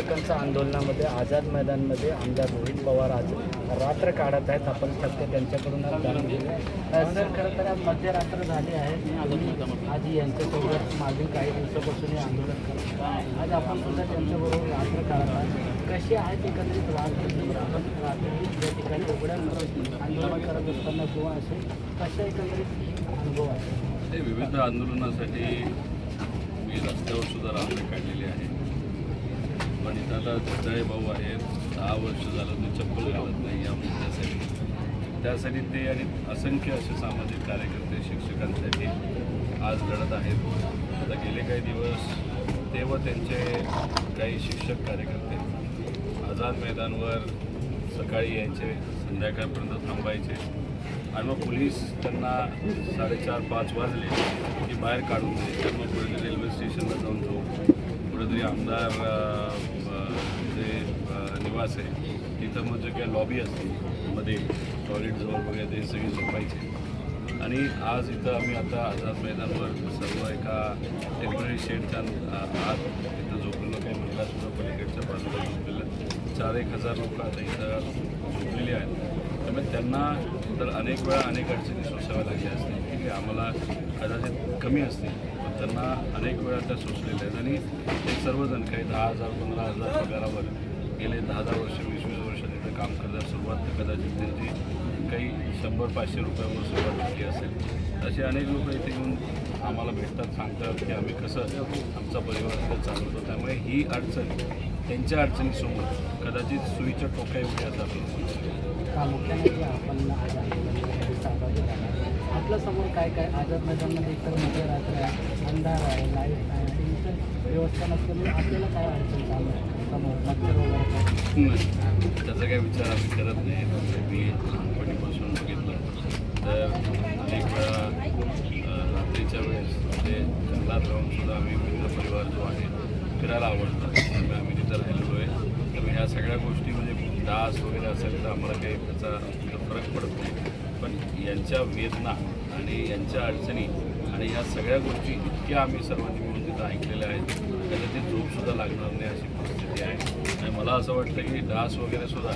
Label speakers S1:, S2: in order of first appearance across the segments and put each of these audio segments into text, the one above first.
S1: शिक्षकांच्या आंदोलनामध्ये आझाद मैदानमध्ये आमदार रोहित पवार आज रात्र काढत आहेत. आपण फक्त त्यांच्याकडून सर खरं तर आज मध्यरात्र झाली आहे. आज यांच्यासोबत मागील काही दिवसापासून हे आंदोलन करत आज आपण सुद्धा त्यांच्याबरोबर रात्र काढत आहात. कशी आहेत एकत्रित रात्र आपण रात्री या ठिकाणी उघड्या आंदोलन करत असताना किंवा असे कशा एकत्रित अनुभव आहे?
S2: ते विविध आंदोलनासाठी मी रस्त्यावर सुद्धा रात्र काढलेली आहे. पण इथं आता दत्ताळे भाऊ आहेत. दहा वर्ष झालं ते चप्पल घालत नाही या मुद्द्यासाठी त्यासाठी ते आणि असंख्य असे सामाजिक कार्यकर्ते शिक्षकांसाठी आज लढत आहेत. आता गेले काही दिवस ते व त्यांचे काही शिक्षक कार्यकर्ते आझाद मैदानवर सकाळी यायचे संध्याकाळपर्यंत थांबायचे. आणि मग पोलीस त्यांना साडेचार पाच वाजले की बाहेर काढून द्यायचे. मग पुढे रेल्वे स्टेशनला जाऊन जाऊ कुठेतरी आमदार क्लास आहे. तिथं मग जे काही लॉबी असते मध्ये टॉयलेट जवळ वगैरे ते सगळी झोपायचे. आणि आज इथं आम्ही आता आझाद मैदानवर सर्व एका टेंपररी शेडच्या आत इथं झोपलेलं काही महिलासुद्धा पलीकडच्या बाजूला झोपलेलं चार एक हजार लोक आता इथं झोपलेली आहेत. त्यामुळे त्यांना तर अनेक वेळा अनेक अडचणी सोसाव्या लागल्या असतील की आम्हाला कदाचित कमी असतील. पण त्यांना अनेक वेळा त्या सोसलेल्या आहेत. आणि ते सर्वजण काही दहा हजार पंधरा हजार पगारावर गेले दहा दहा वर्ष वीस वीस वर्ष तिथं काम करण्यास सुरुवात कदाचित त्यांची काही शंभर पाचशे रुपयावर सुरुवात झाली असेल. असे अनेक लोक इथे येऊन आम्हाला भेटतात सांगतात की आम्ही कसं आमचा परिवार इथं चालवतो. त्यामुळे ही अडचण त्यांच्या अडचणीसमोर कदाचित सुईच्या टोक्या एवढी असं आपल्याला
S1: आपल्यासमोर काय काय आझाद मैदानमध्ये एकतर मध्यरात्र आहे अंधार आहे लाइट आहे व्यवस्था नसल्यामुळे आपल्याला काय अडचण चालू आहे समोर
S2: त्याचा काही विचार आम्ही करत नाही. मी लहानपणीपासून बघितलं. तर अनेक वेळा रात्रीच्या वेळेस म्हणजे जंगलात राहून सुद्धा आम्ही मित्र परिवार जो आहे फिरायला आवडतात त्यामुळे आम्ही तिथं राहिलेलो आहे. तर ह्या सगळ्या गोष्टी म्हणजे डास वगैरे असेल तर आम्हाला काही त्याचा फरक पडत नाही. पण यांच्या वेदना आणि यांच्या अडचणी आणि या सगळ्या गोष्टी इतक्या आम्ही सर्वांनी मिळून तिथं ऐकलेल्या आहेत. त्याच्यात झोपसुद्धा लागणार नाही अशी परिस्थिती आहे. आणि मला असं वाटतं की डास वगैरे सुद्धा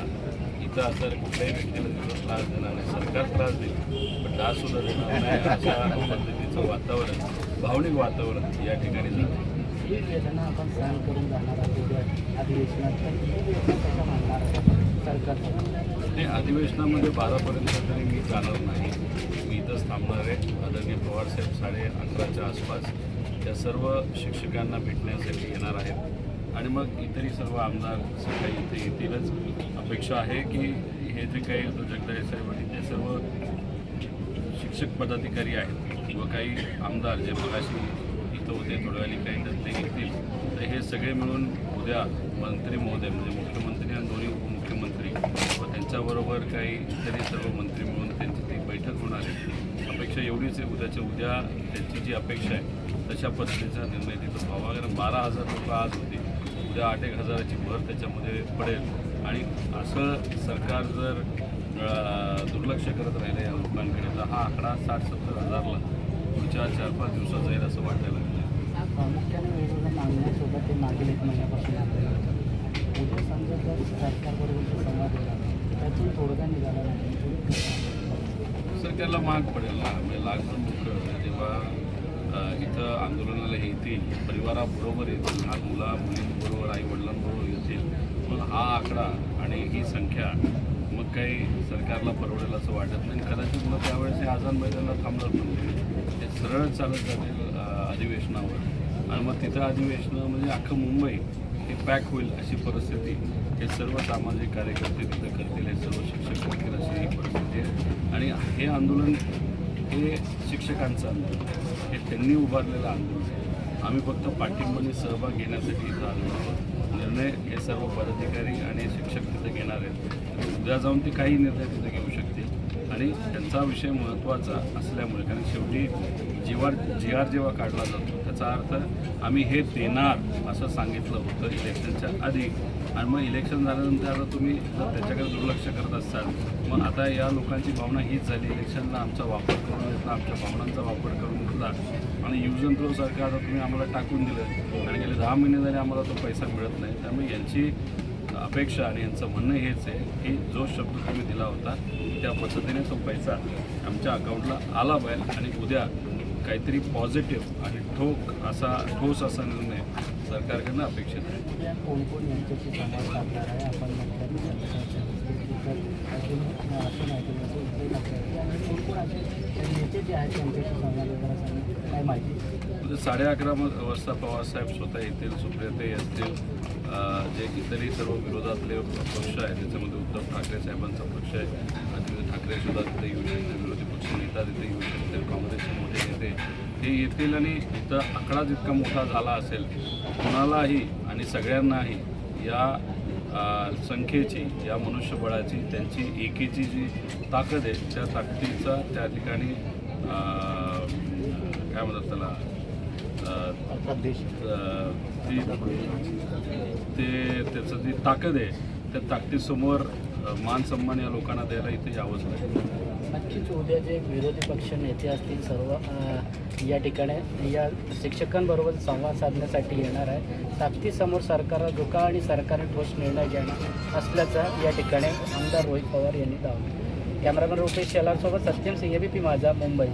S2: इथं असं कुठल्याही व्यक्तीला त्रास देणार नाही. सरकार त्रास देईल पण डास सुद्धा देणार नाही अशा पद्धतीचं वातावरण भावनिक वातावरण या ठिकाणी ते अधिवेशनामध्ये बारापर्यंत तरी मी जाणार नाही. इथंच थांबणार आहे आदरणीय पवारसाहेब साडे अकराच्या आसपास त्या सर्व शिक्षकांना भेटण्यासाठी येणार आहेत. आणि मग इतरही सर्व आमदार सकाळी इथे येतीलच. अपेक्षा आहे की हे जे काही आता जगदाळे साहेब आणि ते सर्व शिक्षक पदाधिकारी आहेत किंवा काही आमदार जे मगाशी इथं होते थोड्यावेळी काही तर ते येतील. तर हे सगळे मिळून उद्या मंत्री महोदय म्हणजे मुख्यमंत्री आणि दोन्ही मुख्यमंत्री व त्यांच्याबरोबर काही इतरही सर्व मंत्री मिळून त्यांची ती बैठक होणार आहे. अपेक्षा एवढीच आहे उद्याच्या उद्या त्यांची जी अपेक्षा आहे तशा पद्धतीचा निर्णय तिथं व्हावा. कारण बारा हजार लोक आज होते. उद्या आठ एक हजाराची भर त्याच्यामध्ये पडेल. आणि असं सरकार जर दुर्लक्ष करत राहिलं या लोकांकडे तर हा आकडा साठ सत्तर हजारला पुढच्या चार पाच दिवसात जाईल असं वाटायला लागलं
S1: प्रामुख्याने वेगवेगळ्या मागण्यासोबत ते मागील एक महिन्यापासून आपल्याला उद्या समजा जर सरकारबरोबर संवाद झाला त्यातून तोडगा निघाला नाही
S2: सरकारला माग पडेल ना. म्हणजे लाखभर लोक जेव्हा इथं आंदोलनाला येतील परिवाराबरोबर येतील लहान मुला मुलींबरोबर आई वडिलांबरोबर येतील मग हा आकडा आणि ही संख्या मग काही सरकारला परवडेल असं वाटत नाही. कदाचित मग त्यावेळेस हे आझाद मैदानाला थांबणार पण नाही. ते सरळ चालत जातील अधिवेशनावर. आणि मग तिथं अधिवेशनं म्हणजे अख्खं मुंबई हे पॅक होईल अशी परिस्थिती हे सर्व सामाजिक कार्यकर्ते तिथं करतील हे सर्व शिक्षक करतील अशी ही परिस्थिती आहे. आणि हे आंदोलन हे शिक्षकांचं आंदोलन हे त्यांनी उभारलेलं आंदोलन आहे. आम्ही फक्त पाठिंबाने सहभाग घेण्यासाठी इथं आलो निर्णय हे सर्व पदाधिकारी आणि शिक्षक तिथे घेणार आहेत. उद्या जाऊन ते काही निर्णय तिथे घेऊ शकतात आणि त्यांचा विषय महत्त्वाचा असल्यामुळे कारण शेवटी जीवार जी आर जेव्हा काढला जातो त्याचा अर्थ आम्ही हे देणार असं सांगितलं होतं इलेक्शनच्या आधी. आणि मग इलेक्शन झाल्यानंतर आता तुम्ही जर त्याच्याकडे दुर्लक्ष करत असाल मग आता या लोकांची भावना हीच झाली. इलेक्शनला आमचा वापर करून घेतला आमच्या भावनांचा वापर करून घेतला. आणि यूज अँड सारखं आता तुम्ही आम्हाला टाकून दिलं. आणि गेले दहा महिने झाले आम्हाला तो पैसा मिळत नाही. त्यामुळे यांची अपेक्षा आणि यांचं म्हणणं हेच आहे की जो शब्द तुम्ही दिला होता त्या पद्धतीने तो पैसा आमच्या अकाउंटला आला पाहिजे आणि उद्या काहीतरी पॉझिटिव्ह आणि ठोक असा ठोस असा निर्णय सरकारकडनं अपेक्षित आहे. म्हणजे साडे अकरा वाजता पवारसाहेब स्वतः येतील सुप्रियते असतील जे इतरही सर्व विरोधातले पक्ष आहेत त्याच्यामध्ये उद्धव ठाकरे साहेबांचा पक्ष आहे. आदित्य ठाकरे सुद्धा तिथे येऊ शकतील विरोधी पक्ष नेता तिथे येऊ शकतील काँग्रेसचे मोठे नेते. हे येतील आणि इथं आकडा जितका मोठा झाला असेल कोणालाही आणि सगळ्यांनाही या संख्येची या मनुष्यबळाची त्यांची एकीची जी ताकद आहे त्या ताकदीचा त्या ठिकाणी काय म्हणतात त्याला ती ते त्याचं जी ताकद आहे त्या ताकदीसमोर मान सन्मान या लोकांना द्यायला इथे यावंच लागेल.
S1: नक्कीच उद्या जे विरोधी पक्ष नेते असतील सर्व अ, या ठिकाणी या शिक्षकांबरोबर संवाद साधण्यासाठी येणार आहे. ताकदीसमोर सरकार धोका आणि सरकारने ठोस निर्णय घेणार असल्याचा या ठिकाणी आमदार रोहित पवार यांनी दावलं कॅमेरामॅन रुपेश शेलारसोबत सत्यम सिंह एबीपी माझा मुंबई.